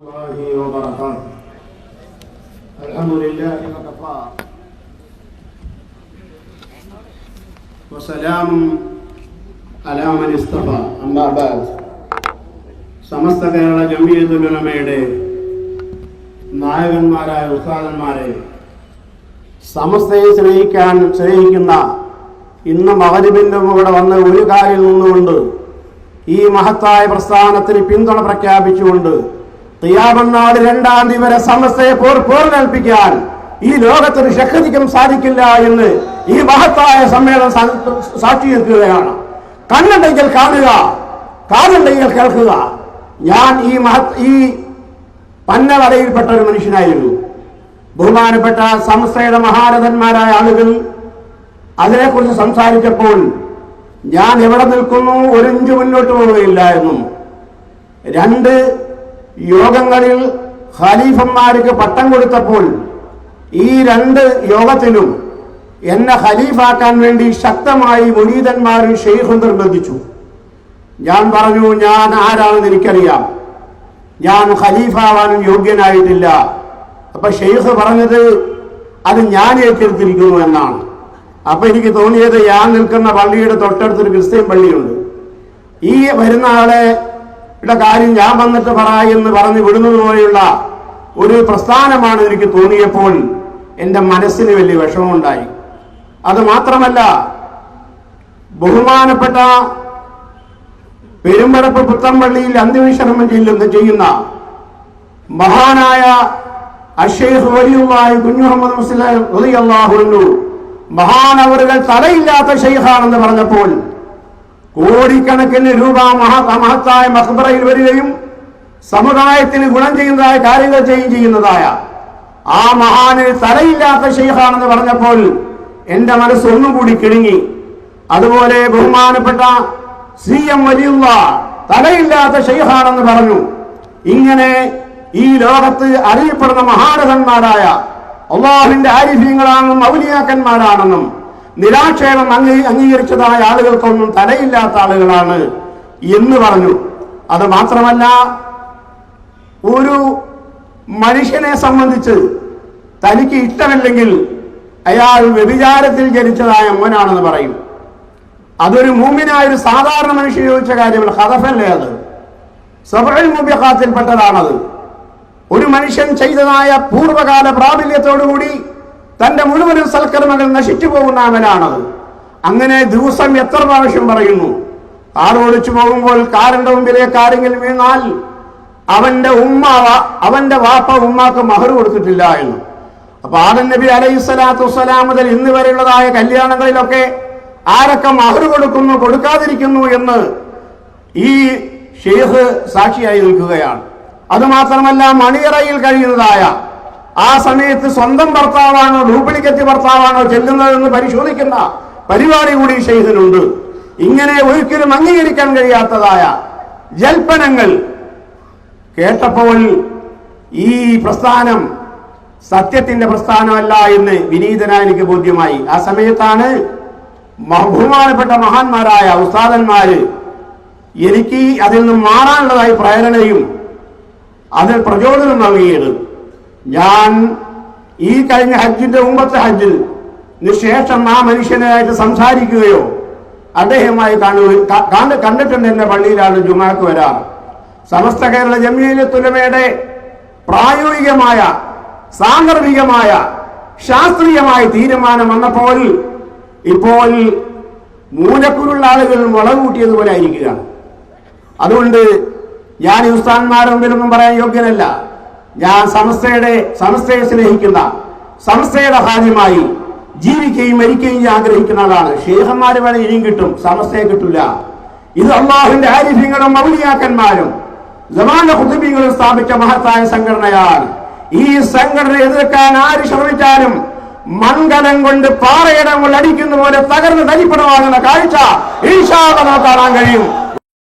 الله وبركاته الحمد لله وكفى وسلام على من اصطفى أما بعد സമസ്ത കേരള ജമീയത്തുലമയുടെ നായകന്മാരായ ഉസ്താദന്മാരെ സമസ്തയെ സ്നേഹിക്കാൻ സ്നേഹിക്കുന്ന ഇന്ന് മകരിബിന്റെ കൂടെ വന്ന് ഒരു കാലിൽ നിന്നുകൊണ്ട് ഈ മഹത്തായ പ്രസ്ഥാനത്തിന് പിന്തുണ പ്രഖ്യാപിച്ചുകൊണ്ട് തിയാമന്നാട് രണ്ടാം തീയതി വരെ സമസ്തയെ പോർ പോർക്കേൽപ്പിക്കാൻ ഈ ലോകത്തിന് ശക്തിക്കും സാധിക്കില്ല എന്ന് ഈ മഹത്തായ സമ്മേളനം സാക്ഷി നിൽക്കുകയാണ് കണ്ണുണ്ടെങ്കിൽ കാണുക കാതുണ്ടെങ്കിൽ കേൾക്കുക. ഞാൻ ഈ മഹത് ഈ പന്നവടയിൽപ്പെട്ട ഒരു മനുഷ്യനായിരുന്നു. ബഹുമാനപ്പെട്ട സംസ്ഥയുടെ മഹാരഥന്മാരായ ആളുകൾ അതിനെക്കുറിച്ച് സംസാരിച്ചപ്പോൾ ഞാൻ എവിടെ നിൽക്കുന്നു? ഒരിഞ്ച് മുന്നോട്ട് മുന്നോട്ട് എന്നും. രണ്ട് യോഗങ്ങളിൽ ഖലീഫന്മാർക്ക് പട്ടം കൊടുത്തപ്പോൾ ഈ രണ്ട് യോഗത്തിലും എന്നെ ഖലീഫാക്കാൻ വേണ്ടി ശക്തമായി മുരീതന്മാരും ഷെയ്ഖും നിർബന്ധിച്ചു. ഞാൻ പറഞ്ഞു ഞാൻ ആരാണെന്ന് എനിക്കറിയാം. ഞാൻ ഖലീഫാവാനും യോഗ്യനായിട്ടില്ല. അപ്പൊ ഷെയ്ഖ് പറഞ്ഞത് അത് ഞാൻ ഏറ്റെടുത്തിരിക്കുന്നു എന്നാണ്. അപ്പൊ എനിക്ക് തോന്നിയത് ഞാൻ നിൽക്കുന്ന പള്ളിയുടെ തൊട്ടടുത്തൊരു ക്രിസ്ത്യൻ പള്ളിയുണ്ട്. ഈ വരുന്ന ആളെ യുടെ കാര്യം ഞാൻ വന്നിട്ട് പറ എന്ന് പറഞ്ഞ് വിടുന്നത് പോലെയുള്ള ഒരു പ്രസ്ഥാനമാണ് എനിക്ക് തോന്നിയപ്പോൾ എന്റെ മനസ്സിന് വലിയ വിഷമമുണ്ടായി. അത് മാത്രമല്ല ബഹുമാനപ്പെട്ട പെരുമ്പടപ്പ് പുത്തമ്പള്ളിയിൽ അന്ത്യവിശ്രമം ചെല്ലുന്ന ചെയ്യുന്ന മഹാനായ അഷേഖ് വലിയുമായി കുഞ്ഞു മുഹമ്മദ് മുസ്ലിം റളിയല്ലാഹു മഹാനവറുകൾ തലയില്ലാത്ത ഷെയ്ഖാണെന്ന് പറഞ്ഞപ്പോൾ കോടിക്കണക്കിന് രൂപ മഹാ മഹത്തായ മഹബറയിൽ വരികയും സമുദായത്തിന് ഗുണം ചെയ്യുന്നതായ കാര്യങ്ങൾ ചെയ്യുകയും ചെയ്യുന്നതായ ആ മഹാന് തലയില്ലാത്ത ഷെയ്ഖാണെന്ന് പറഞ്ഞപ്പോൾ എന്റെ മനസ്സ് ഒന്നും കൂടി കിണുങ്ങി. അതുപോലെ ബഹുമാനപ്പെട്ട സി എം വലിയുള്ള തലയില്ലാത്ത ഷെയ്ഖാണെന്ന് പറഞ്ഞു. ഇങ്ങനെ ഈ ലോകത്ത് അറിയപ്പെടുന്ന മഹാരഥന്മാരായ അള്ളാഹുവിന്റെ ആരിഫ്യങ്ങളാണെന്നും ഔലിയാക്കന്മാരാണെന്നും നിരാക്ഷേപം അംഗീ അംഗീകരിച്ചതായ ആളുകൾക്കൊന്നും തലയില്ലാത്ത ആളുകളാണ് എന്ന് പറഞ്ഞു. അത് മാത്രമല്ല ഒരു മനുഷ്യനെ സംബന്ധിച്ച് തനിക്ക് ഇഷ്ടമില്ലെങ്കിൽ അയാൾ വ്യഭിചാരത്തിൽ ജനിച്ചതായ മോനാണെന്ന് പറയും. അതൊരു മൂമിനായ ഒരു സാധാരണ മനുഷ്യൻ ചോദിച്ച കാര്യമല്ല ഹതഫല്ലേ അത്? മുബ്യഖാത്തിൽപ്പെട്ടതാണത് ഒരു മനുഷ്യൻ ചെയ്തതായ പൂർവകാല പ്രാബല്യത്തോടുകൂടി തന്റെ മുഴുവനും സൽക്കർമ്മങ്ങൾ നശിച്ചു പോകുന്ന അവനാണത് അങ്ങനെ ദിവസം എത്ര പ്രാവശ്യം പറയുന്നു? കാർ പോകുമ്പോൾ കാറിന്റെ മുമ്പിലേക്ക് ആരെങ്കിലും വീണാൽ അവന്റെ ഉമ്മ അവന്റെ വാപ്പ ഉമ്മാക്ക് മഹർ കൊടുത്തിട്ടില്ല എന്ന്. അപ്പൊ ആദൻ നബി അലൈഹി സ്വലാത്തു വസ്സലാം മുതൽ ഇന്ന് വരെയുള്ളതായ കല്യാണങ്ങളിലൊക്കെ ആരൊക്കെ മഹർ കൊടുക്കുന്നു കൊടുക്കാതിരിക്കുന്നു എന്ന് ഈ ഷെയ്ഖ് സാക്ഷിയായി നിൽക്കുകയാണ്. അതുമാത്രമല്ല മണിയറയിൽ കഴിയുന്നതായ ആ സമയത്ത് സ്വന്തം ഭർത്താവാണോ ഡ്യൂപ്ലിക്കറ്റ് ഭർത്താവാണോ ചെല്ലുന്നതെന്ന് പരിശോധിക്കുന്ന പരിപാടി കൂടി ഷെയ്ദിനുണ്ട് ഇങ്ങനെ ഒരിക്കലും അംഗീകരിക്കാൻ കഴിയാത്തതായ ജൽപ്പനങ്ങൾ കേട്ടപ്പോൾ ഈ പ്രസ്ഥാനം സത്യത്തിന്റെ പ്രസ്ഥാനമല്ല എന്ന് വിനീതനായ എനിക്ക് ബോധ്യമായി. ആ സമയത്താണ് ബഹുമാനപ്പെട്ട മഹാന്മാരായ ഉസ്താദന്മാര് എനിക്ക് അതിൽ നിന്ന് മാറാനുള്ളതായി പ്രേരണയും അതിൽ പ്രചോദനം നൽകിയത്. ഞാൻ ഈ കഴിഞ്ഞ ഹജ്ജിന്റെ മുമ്പത്തെ ഹജ്ജിൽ നിശേഷം ആ മനുഷ്യനായിട്ട് സംസാരിക്കുകയോ അദ്ദേഹമായി കാണുകയോ കണ്ടിട്ടുണ്ട് എന്റെ പള്ളിയിലാണ് ജുമാക്ക് വരാം സമസ്ത കേരള ജമീലെ തുലമയുടെ പ്രായോഗികമായ സാന്ദർഭികമായ ശാസ്ത്രീയമായ തീരുമാനം വന്നപ്പോൾ ഇപ്പോൾ മൂലക്കുരുള്ള ആളുകൾ മുളക് കൂട്ടിയതുപോലെ ആയിരിക്കുകയാണ്. അതുകൊണ്ട് ഞാൻ ഉസ്താന്മാരുടെ പറയാൻ യോഗ്യനല്ല. ഞാൻ സമസ്തയുടെ സമസ്തയെ സ്നേഹിക്കുന്ന സമസ്തയുടെ ഹാദ്യമായി ജീവിക്കുകയും മരിക്കുകയും ആഗ്രഹിക്കുന്ന ആളാണ്. ഷേഖന്മാര് വേണേ ഇനിയും കിട്ടും സമസ്തയെ കിട്ടില്ല ഇത് അള്ളാഹുവിന്റെ ആരിഫ്യങ്ങളും മൗലിയാക്കന്മാരും ജമാന്റെ കുതുബികളും സ്ഥാപിച്ച മഹത്തായ സംഘടനയാണ്. ഈ സംഘടന എതിർക്കാൻ ആര് ശ്രമിച്ചാലും മൺകലം കൊണ്ട് പാറയിടങ്ങൾ അടിക്കുന്ന പോലെ തകർന്ന് തരിപ്പണമാകുന്ന കാഴ്ച ഈശാദ കാണാൻ കഴിയും.